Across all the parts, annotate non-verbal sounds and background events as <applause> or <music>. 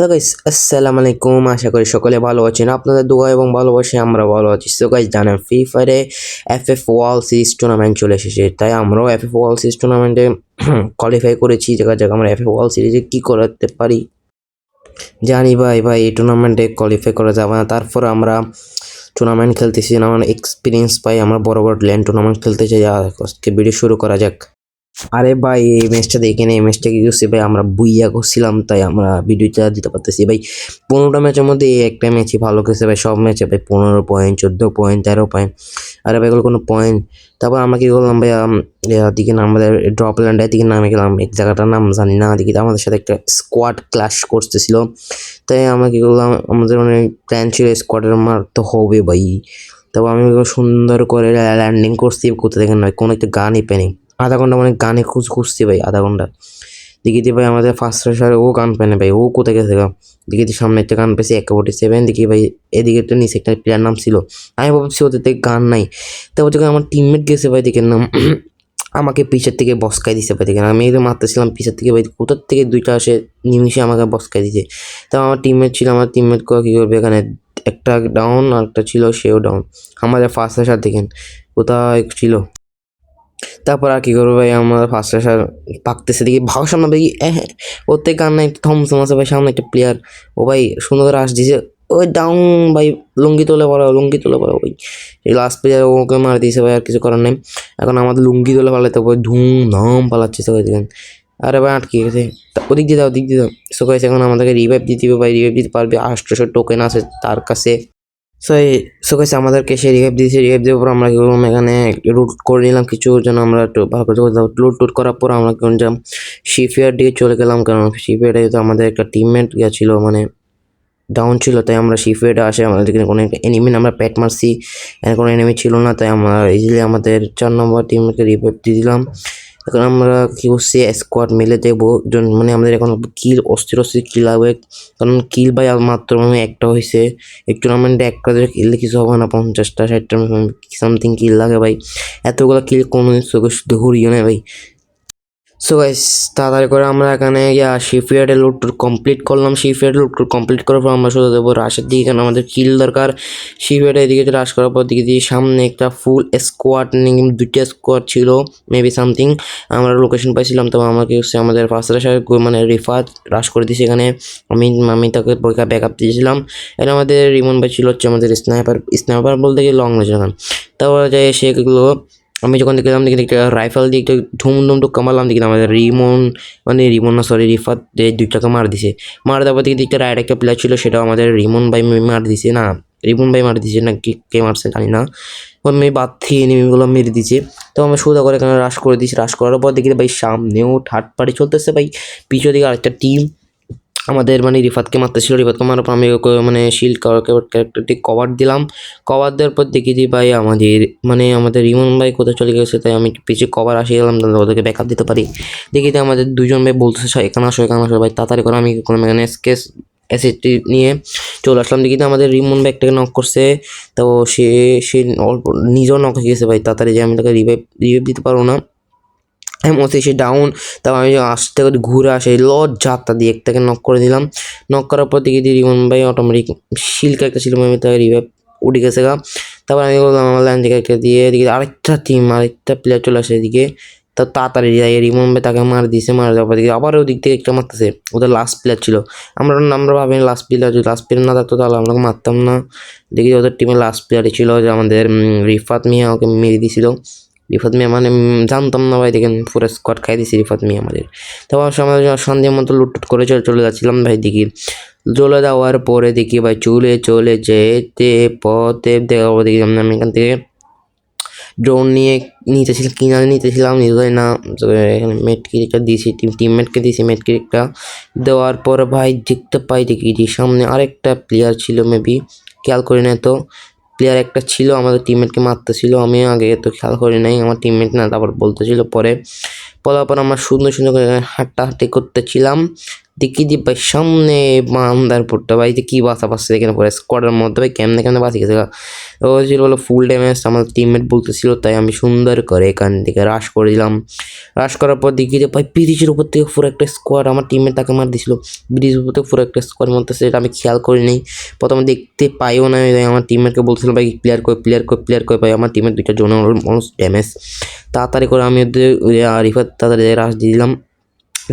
Hello guys আসসালামু আলাইকুম আশা করি সকলে ভালো আছেন। আপনাদের দোয়া এবং ভালোবাসে আমরা ভালো আছি। সো গাইস জানেন free ফায়ারে F F wall series tournament চলে এসেছে। তাই আমরাও এফ এফ ওয়াল সিরিজ টুর্নামেন্টে কোয়ালিফাই করেছি। দেখা যাক আমরা এফ এফ ওয়াল সিরিজে কী করতে পারি? জানি ভাই ভাই, এই টুর্নামেন্টে কোয়ালিফাই করা যাবে না। তারপর আমরা টুর্নামেন্ট খেলতেছি। আমরা এক্সপিরিয়েন্স পাই। আমরা বড় বড় ল্যান্ড টুর্নামেন্ট খেলতে চাই। আজকে ভিডিও শুরু করা যাক। আরে ভাই, এই ম্যাচটা দেখে এই ম্যাচটা কি করছি ভাই, আমরা বুইয়া করছিলাম, তাই আমরা ভিডিওটা দিতে পারতেছি। ভাই, পনেরোটা ম্যাচের মধ্যে একটা ম্যাচই ভালো খেলছে ভাই, সব ম্যাচে ভাই, পনেরো পয়েন্ট চোদ্দ পয়েন্ট তেরো পয়েন্ট আরে ভাই, এগুলো কোনো পয়েন্ট তারপর আমরা কি করলাম ভাই দিকে আমাদের ড্রপ ল্যান্ডের দিকে নামে গেলাম, এক জায়গাটার নাম জানি না দিকে আমাদের সাথে একটা স্কোয়াড ক্লাশ করতেছিল। তাই আমরা কি করলাম, আমাদের মানে প্ল্যান ছিল স্কোয়াডের মার তো হবে ভাই। তারপর আমি সুন্দর করে ল্যান্ডিং করছি কোথা থেকে নয় কোনো একটা গানই পেনি। আধা ঘণ্টা মানে গানে খুঁজ খুঁজছি ভাই, আধা ঘণ্টা। দেখি দি ভাই আমাদের ফার্স্ট রেশারে ও গান পেনে ভাই, ও কোথায় গেছে গা? দেখি দি সামনে একটা গান পেয়েছি একে ফোর্টি সেভেন দেখি ভাই এদিকে একটা নিচে একটা প্লেয়ার নাম ছিল। আমি ভাবছি ওদের থেকে গান নাই। তারপর যখন আমার টিমমেট গেছে ভাই দেখে নাম। আমাকে পিছের থেকে বসকাই দিছে ভাই, দেখেন। আমি এদের মারতেছিলাম পিছের থেকে ভাই, কোথার থেকে দুইটা আসে নিমিশে আমাকে বসকাই দিছে। তো আমার টিমমেট ছিল, আমার টিমমেট কী করবে এখানে? একটা ডাউন আর একটা ছিল, সেও ডাউন আমাদের ফার্স্ট আসার দেখেন, কোথায় ছিল? তারপর আর কি করব ভাই? আমার ফার্স্ট আসার পাকতেছে দেখি। ভাও সামনে ভাই হ্যাঁ ওর থেকে কার না একটা থমসম আছে ভাই, সামনে একটা প্লেয়ার ও ভাই, সুন্দর করে আস দিছে। ওই ডাউন ভাই, লুঙ্গি তোলে পড়া, লুঙ্গি তোলে পড়া ওই লাস্ট প্লেয়ার ওকে মার দিয়েছে ভাই, আর কিছু করার নেই। এখন আমাদের লুঙ্গি তোলে পালাতে ভাই ধুম ধাম পালাচ্ছে সবাই দেখেন। আরে ভাই, আটকে গেছে। ওদিক দিয়ে দাও, ওদিক দিয়ে দাও। সো এখন আমাদেরকে রিভাইভ দিতে হবে ভাই রিভাইভ দিতে পারবে। আটশোশো টোকেন আছে তার কাছে। সো এই সো গাইস আমাদেরকে সে রিভাইভ দিয়েছে রিভাইভ দেওয়ার পর আমরা কি করলাম? এখানে রুট করে নিলাম কিছু যেন আমরা একটু ভালো করে লুট টুট করার পর আমরা কি করলাম? শিফিয়ার দিকে চলে গেলাম, কারণ শিফিয়ারে তো আমাদের একটা টিমমেট গেছিল মানে ডাউন ছিল, তাই আমরা শিফিয়ারে আসে, আমাদের কোনো এনিমি আমরা প্যাট মারছি। কোনো এনিমি ছিল না, তাই আমরা ইজিলি আমাদের চার নম্বর টিমকে রিভাইভ দিয়ে দিলাম। এখন আমরা কি করছি স্কোয়াড মিলে দেখব। মানে আমাদের এখন কিল অস্থির অস্থির কিল লাগবে কারণ কিল বাই মাত্র মানে একটা হয়েছে। এই টুর্নামেন্টে একটা ধরে কিললে কিছু হবে না, পঞ্চাশটা, ষাটটা সামথিং কিল লাগে ভাই। এতগুলো কিল কোনো চোখে শুধু ঘুরিও না ভাই। সো গাইস তাড়াতাড়ি করে আমরা এখানে ইয়া লুট টুট কমপ্লিট করলাম। শিফিয়ার্ডে লুট কমপ্লিট করার পর আমরা শুধু দেবো রাশের দিকে, কারণ আমাদের কিল দরকার। শিফিয়ার্ডে এদিকে রাশ করার পর দিকে দিয়ে সামনে একটা ফুল স্কোয়াড দুইটা স্কোয়াড ছিল মেবি সামথিং আমরা লোকেশন পাইছিলাম তো আমাকে হচ্ছে আমাদের ফার্স্ট রাশার মানে রিফাত রাশ করে দিয়েছে এখানে। আমি আমি তাকে বইকা ব্যাক আপ দিয়েছিলাম। এটা আমাদের রিমন ভাই ছিল হচ্ছে আমাদের স্নাইপার স্নাইপার বলতে গিয়ে লং রেঞ্জ তারপরে যাই সেগুলো আমি যখন দেখলাম, দেখি একটা রাইফেল দিয়ে একটা ধুম ধুম তো কামালাম দেখি আমাদের রিমন মানে রিমন না সরি রিফাত দুইটাকে মার দিছে। মার দেওয়ার দিকে দেখতে রাইট একটা প্লেয়ার ছিল, সেটাও আমাদের রিমন ভাই মার দিছে না? রিমন ভাই মার দিছে না, কি, কে মারছে জানি না। ও আমি বাদ থেকে এনিমিগুলো মেরে দিছে। তো আমি সোজা করে এখানে রাশ করে দিয়েছি রাশ করার পর দেখি ভাই সামনেও থার্ড পার্টি চলতেছে ভাই। পিছনে দিকে আরেকটা টিম আমাদের মানে রিফাতকে মারতেছিল রিফাতকে মারার পর আমি ওকে মানে শিল্ড ক্যারেক্টারটি কভার দিলাম। কভার দেওয়ার পর দেখি যে ভাই আমাদের মানে আমাদের রিমন ভাই কোথায় চলে গেছে, তাই আমি পিছিয়ে কভার আসে গেলাম, তাহলে ওদেরকে ব্যাকআপ দিতে পারি। দেখি যে আমাদের দুজন ভাই বলতেছে "সা- এখানে আসো এখানে আসো, ভাই, তাড়াতাড়ি করে। আমি কোনো এখানে স্কেচ অ্যাসিডটি নিয়ে চলে আসলাম। দেখি যে আমাদের রিমন একটাকে নক করছে, তো সে সে অল্প নিজেও নক হয়ে গেছে, ভাই, তাড়াতাড়ি যে আমি তাকে রিভাইভ রিভাইভ দিতে পারব না। এমন সে ডাউন তারপর আমি আসতে করে ঘুরে আসে লজ যাত্রা দিয়ে একটাকে নক করে দিলাম। নক করার পর দেখি দিয়ে রিমন ভাই অটোমেটিক শিল্ক একটা ছিল আমি তাকে রিভাইভ উঠে গেছে গা। তারপর আমি বললাম, আমার লাইন থেকে একটা দিয়ে এদিকে আরেকটা টিম আরেকটা প্লেয়ার চলে আসে এদিকে। তা তাড়াতাড়ি যাই রিমন ভাই তাকে মার দিয়েছে মার দেওয়ার পর দিকে আবার ওদিক থেকে একটা মারতেছে, ওদের লাস্ট প্লেয়ার ছিল। আমরা আমরা ভাবি লাস্ট প্লেয়ার যদি লাস্ট প্লেয়ার না থাকতো তাহলে আমরা মারতাম না। দেখি ওদের টিমের লাস্ট প্লেয়ারই ছিল যে আমাদের রিফাত মিয়া ওকে মেরে দিয়েছিল। রিফাত মিয়া মানে জানতাম না ভাই, দেখেন পুরো স্কোয়াড খাই দিয়েছি রিফাত মিয়া আমাদের। তারপর আমাদের সন্ধ্যের মতো লুটটুট করে চলে চলে যাচ্ছিলাম ভাই, দেখি চলে যাওয়ার পরে দেখি ভাই, চলে চলে যেতে পথে দেওয়া, দেখি আমি এখান থেকে ড্রোন নিয়ে নিতেছিলাম কিনা নিতেছিলাম, নিতে না। তো এখানে মেট কিরিকটা দিয়েছি টিম টিমমেটকে দিয়েছি কিরিকটা দেওয়ার পর ভাই, দেখতে পাই, দেখি যে সামনে আরেকটা প্লেয়ার ছিল মেবি খেয়াল করি না তো। প্লেয়ার একটা ছিল, আমাদের টিমমেটকে মারতেছিল আমি আগে তো খেয়াল করি নাই, আমার টিমমেট না, তারপর বলতেছিল, পরে বলার পর আমরা সুন্দর সুন্দর করে হাঁটা হাঁটি করতেছিলাম। দেখি দি ভাই, সামনে মামদার পুরটা ভাই যে কী বাসা পাচ্ছে এখানে পরে স্কোয়াডের মধ্যে ভাই কেমনে কেমনে বাঁচি গেছে ও ছিল বলো ফুল ড্যামেজ আমার টিমমেট বলতেছিল, তাই আমি সুন্দর করে এখান থেকে রাশ করে দিলাম। রাশ করার পর দেখি যে ভাই ব্রিজের উপর থেকে পুরো একটা স্কোয়াড আমার টিমমেট তাকে মার দিছিল। ব্রিজের উপর থেকে পুরো একটা স্কোয়াড মধ্যে সেটা আমি খেয়াল করিনি। প্রথমে দেখতে পাইও না আমি আমার টিমমেটকে বলছিলাম ভাই প্লেয়ার করে প্লেয়ার করে প্লেয়ার করে, ভাই, আমার টিমের দুইটা জন্য মানুষ ড্যামেজ তাড়াতাড়ি করে আমি ওদের রিফার তাড়াতাড়ি রাশ দিয়ে দিলাম।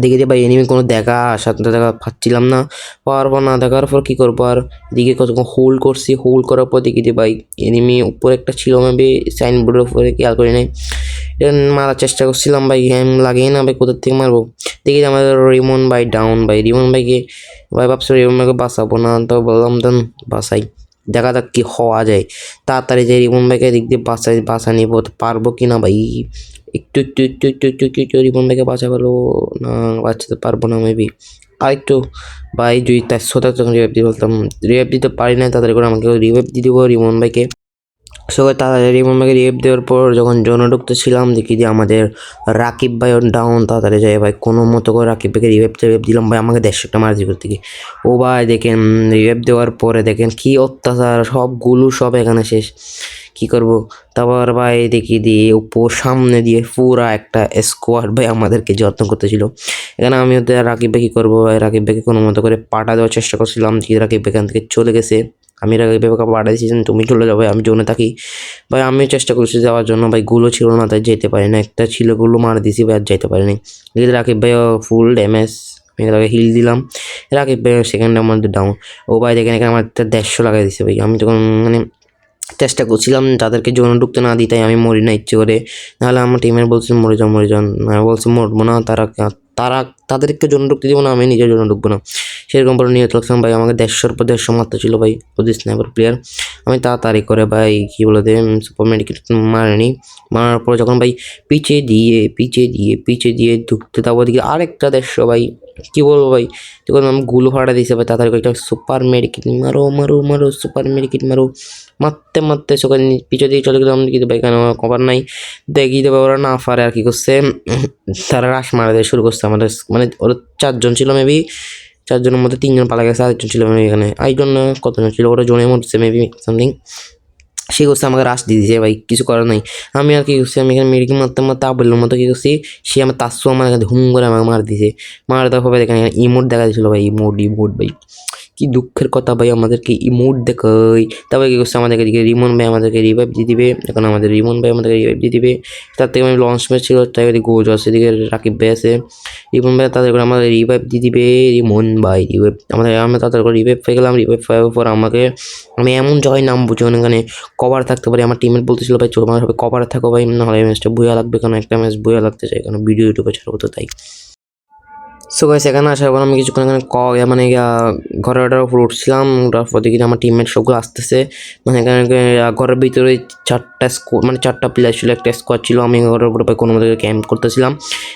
দেখি ভাই এনিমি কোনো দেখা সাথে দেখা পাচ্ছিলাম না। পাওয়ার না, দেখার পর কী করব? আর দিকে কতক্ষণ হোল্ড করছি হোল্ড করার পর দেখি ভাই এনিমি উপরে একটা ছিল মেবি সাইনবোর্ডের উপরে খেয়াল করি নাই। এটা মারার চেষ্টা করছিলাম ভাই হ্যাম লাগিয়ে না, ভাই, কোথার থেকে মারবো? দেখি আমাদের রিমন ভাই ডাউন ভাই। রিমন ভাইকে, ভাই ভাবছি রিমন ভাইকে বাঁচাবো না, তো বললাম, দেন বাসাই দেখা যাক কি হওয়া যায়। তাড়াতাড়ি যে রিমন ভাইকে দিক দিয়ে বাঁচাই, বাঁচা নিব পারব কি না ভাই? একটু একটু একটু একটু একটু একটু একটু ভাইকে বাঁচা পেল না, বাঁচাতে পারব না মেবি আর একটু ভাই, যদি তার সাথে তখন রিভাইভ দিয়ে বলতাম, রিভাইভ দিতে পারি না তাড়াতাড়ি করে আমাকে রিভাইভ দিয়ে দেবো রিমন ভাইকে। সো তাড়াতাড়ি রিমন ভাইকে রিভাইভ দেওয়ার পর যখন জন ঢুকতেছিলাম, দেখি যে আমাদের রাকিব ভাই ডাউন তাড়াতাড়ি যায় ভাই, কোনো মতো করে রাকিব ভাইকে রিভাইভ রিভাইভ দিলাম, ভাই, আমাকে দেড়শোটা মার্জি করতে গিয়ে। ও, ভাই, দেখেন, রিভাইভ দেওয়ার পরে দেখেন কি অত্যাচার, সবগুলো সব এখানে শেষ। কি করব? তারপর ভাই দেখি দিয়ে উপর সামনে দিয়ে পুরা একটা স্কোয়াড ভাই আমাদেরকে যত্ন করতেছিল। এখানে আমি ওদের রাকিব ভাই কী করব ভাই? রাকিব ভাইকে কোনো মতো করে পাঠা দেওয়ার চেষ্টা করছিলাম। যে রাকিব ভাই এখান থেকে চলে গেছে, আমি রাকিব ভাইকে পাঠা দিয়েছি তুমি চলে যাবে আমি জোনে থাকি। ভাই আমিও চেষ্টা করছি যাওয়ার জন্য, ভাই গুলো ছিল না, তাই যেতে পারি না একটা ছিলগুলো মার দিয়েছি, ভাই আর যেতে পারিনি। দেখি রাকিব ভাই ফুল ড্যামেজ আমি তাকে হিল দিলাম। রাকিব ভাই সেকেন্ডের মধ্যে ডাউন ও ভাই দেখেন এখানে আমার দেড়শো লাগাই দিছে ভাই। আমি তখন মানে চেষ্টা করছিলাম তাদেরকে জোনে ঢুকতে না দিই তাই আমি মরি না, ইচ্ছে করে। নাহলে আমার টিমের বলছে মরে যাও মরে যাও। আমি বলছি মরবো না তারা তারা তাদেরকে জোনে ঢুকতে দেবো না, আমি নিজের জন্য ঢুকবো না। সেরকম করে নিয়ে চলছিলাম ভাই, আমাকে দেড়শোর পর দেড়শো মাত্র ছিল, ভাই ওদের স্নাইপার প্লেয়ার আমি তাড়াতাড়ি করে, ভাই, কী বলে দে সুপার মেডিকেট মারেনি। মারার পর যখন, ভাই, পিছে দিয়ে পিছে দিয়ে পিছে দিয়ে ঢুকতে তারপর দিকে আরেকটা দেড়শো, ভাই, কী বলব, ভাই? তখন আমি গুলো ফাটা দিয়েছে ভাই, তাড়াতাড়ি করে সুপার মেডিকেট মারো মারো মারো সুপার মেডিকেট মারো। মারতে মারতে সকালে পিছু দিয়ে চলে গেলাম কিন্তু ভাই, কেন কভার নাই। দেখি দেবে ওরা না পারে আর কি করছে। তারা রাস মারা দিয়ে শুরু করছে আমাদের মানে ওরা চারজন ছিল মেবি চারজনের মধ্যে তিনজন পালা গেছে, আরেকজন ছিল মেবি এখানে। আরেকজন কতজন ছিল? ওটা জনের মরছে মেবি সামথিং সে করছে আমাকে রাশ দিয়ে দিয়েছে, ভাই, কিছু করার নাই। আমি আর কি করছি, আমি এখানে মেডিকেল মারতে মারতে আবুলের মতো কী করছি, সে আমার তাসু আমার এখানে হুম করে আমাকে মার দিয়েছে। মার দেওয়ার পর এখানে ইমোট দেখা দিয়েছিল, ভাই ইমোট ইমোট ভাই। কি দুঃখের কথা ভাই, আমাদেরকে ইমোট দেখাই তারপরে কী করছে, আমাদেরকে দিকে রিমন ভাই আমাদেরকে রিভাইভ দিয়ে দিবে। এখন আমাদের রিমন ভাই আমাদেরকে রিভাইভ দিয়ে দিবে। তার থেকে আমি লঞ্চ ম্যাচ ছিল, তাই গোজ আছে, এদিকে রাকিব ভাই আছে। রিমন ভাই তাদের করে আমাদের রিভাইভ দিয়ে দিবে, রিমন ভাই রিভাইভ আমাদের, আমরা তাদের করে রিভাইভ পেয়ে গেলাম রিভাইভ পাওয়ার পর আমাকে, আমি এমন জয় নাম বুঝি ওখানে কভার থাকতে পারি। আমার টিমের বলতেছিল, ভাই, চলো আমার সবাই কভার থাকো ভাই। নাহলে ম্যাচটা বইয়া লাগবে কারণ একটা ম্যাচ বইয়া লাগতে চাই কারণ ভিডিও ইউটিউবে ছাড়বো তো তাই। সো গাইস এখানে আসার পর আমি কিছুক্ষণ এখানে ক মানে ঘরের ওটার উপর উঠছিলাম ওটার পর দেখি আমার টিমমেট সবগুলো আসতেছে। মানে এখানে ঘরের ভিতরে চারটা স্কোয়াড মানে চারটা প্লেয়ার ছিল, একটা স্কোয়াড ছিল, আমি ঘরের উপরে কোনো মতো ক্যাম্প করতেছিলাম।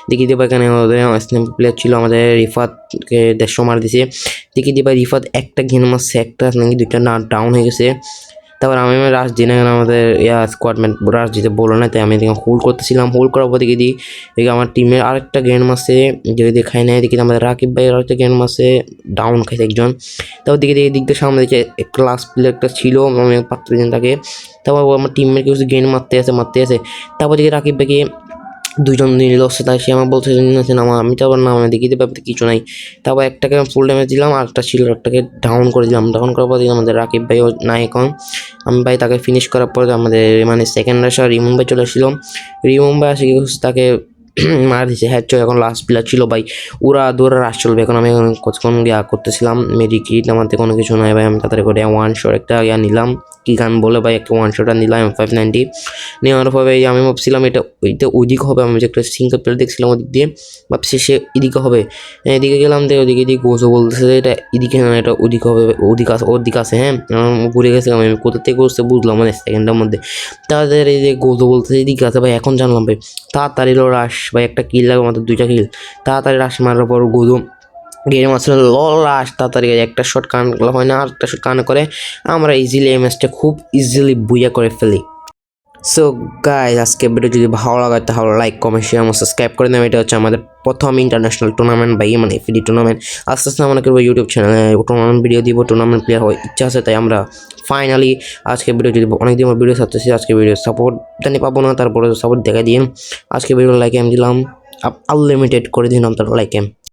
দেখি দিয়ে এখানে ওদের প্লেয়ার ছিল, আমাদের রিফাতকে দেড়শো মার দিছে। দেখি ভাই রিফাত একটা ঘেন মারছে একটা নাকি দুইটা না ডাউন হয়ে গেছে। তারপর আমি রাশ দিই না কেন? আমাদের ইয়া স্কোয়াডম্যান রাশ দিতে বলো না, তাই আমি এদিকে হোল্ড করতেছিলাম। হোল্ড করার পর দেখি দিই, দেখি আমার টিমের আরেকটা গেন মাসে যদি দেখায় নেয় দেখি আমাদের রাকিব ভাই আরেকটা গ্র্যান্ড মাসে ডাউন খাইছে একজন। তারপর দেখি দেখি দিক দিয়ে সামনে দেখে ক্লাস প্লেয়ার একটা ছিল, আমি পাত্র তাকে। তারপর আমার টিমের কিছু গেন মারতে আছে মারতে আছে। তারপর দেখি রাকিব ভাইকে দুজন নিল হচ্ছে তাই সে আমার বলছে না আমার আমি তো আবার না আমি দেখি ব্যাপারে কিছু নাই। তারপর একটাকে আমি ফুল ড্যামেজ দিলাম, আর একটা ছিল একটাকে ডাউন করে দিলাম। ডাউন করার পর আমাদের রাকিব ভাই নাই এখন। আমি ভাই তাকে ফিনিশ করার পর আমাদের মানে সেকেন্ড রাশা রিমন ভাই চলে এসেছিলাম রিমন ভাই আসে তাকে <clears throat> মার দিছে হ্যাঁ চল এখন লাস্ট প্লেয়ার ছিল ভাই। ওরা দৌড়া রাশ চলবে। এখন আমি কতক্ষণ ইয়া করতেছিলাম মেডিকিট আমাদের কোনো কিছু নয় ভাই। আমি তাড়াতাড়ি করে ওয়ান শট একটা ইয়া নিলাম। কি গান বলে ভাই? একটা ওয়ান শটটা নিলাম এম ফাইভ নাইনটি নেওয়ার পরে আমি ভাবছিলাম এটা ওইটা ওইদিকে হবে। আমি যে একটা সিঙ্গল প্লেয়ার দেখছিলাম ওদিক দিয়ে, ভাবছি সে এদিকে হবে। এদিকে গেলাম তো ওদিকে এদিকে গোসো বলতেছে যে এটা এদিকে না, এটা ওদিকে হবে। ওদিকে আছে ওর দিকে আছে হ্যাঁ। ঘুরে গেছে আমি কোথা থেকে বসতে বুঝলাম মানে সেকেন্ডের মধ্যে। তাদের এই যে গোসো বলতেছে, এদিকে আছে ভাই, এখন জানলাম ভাই। তাড়াতাড়ি রাস ভাই, একটা কিল লাগবে মাত্র দুইটা কিল তাড়াতাড়ি রাশ মারার পর গোদো গেম আসলে লল রাশ তাড়াতাড়ি একটা শট কান হয় না আর একটা শট কান করে আমরা ইজিলি এই ম্যাচটা খুব ইজিলি বুইয়া করে ফেলি। সো গাইজ আজকে ভিডিও যদি ভালো লাগে, তাহলে লাইক কমেন্ট শেয়ার এবং সাবস্ক্রাইব করে দেবেন এটা হচ্ছে আমাদের প্রথম ইন্টারন্যাশনাল টুর্নামেন্ট বা মানে এফিডি টুর্নামেন্ট আস্তে আস্তে আমরা করব ইউটিউব চ্যানেলে টুর্নামেন্ট ভিডিও দিব। টুর্নামেন্ট প্লেয়ার হওয়ার ইচ্ছা আছে, তাই আমরা ফাইনালি আজকে ভিডিও যদি অনেকদিন আমার ভিডিও ছাড়তেছি, আজকে ভিডিও সাপোর্ট জানি পাবো না, তারপরে সাপোর্ট দেখা দিন আজকে ভিডিও লাইক এম দিলাম আনলিমিটেড করে দিন তার লাইক এম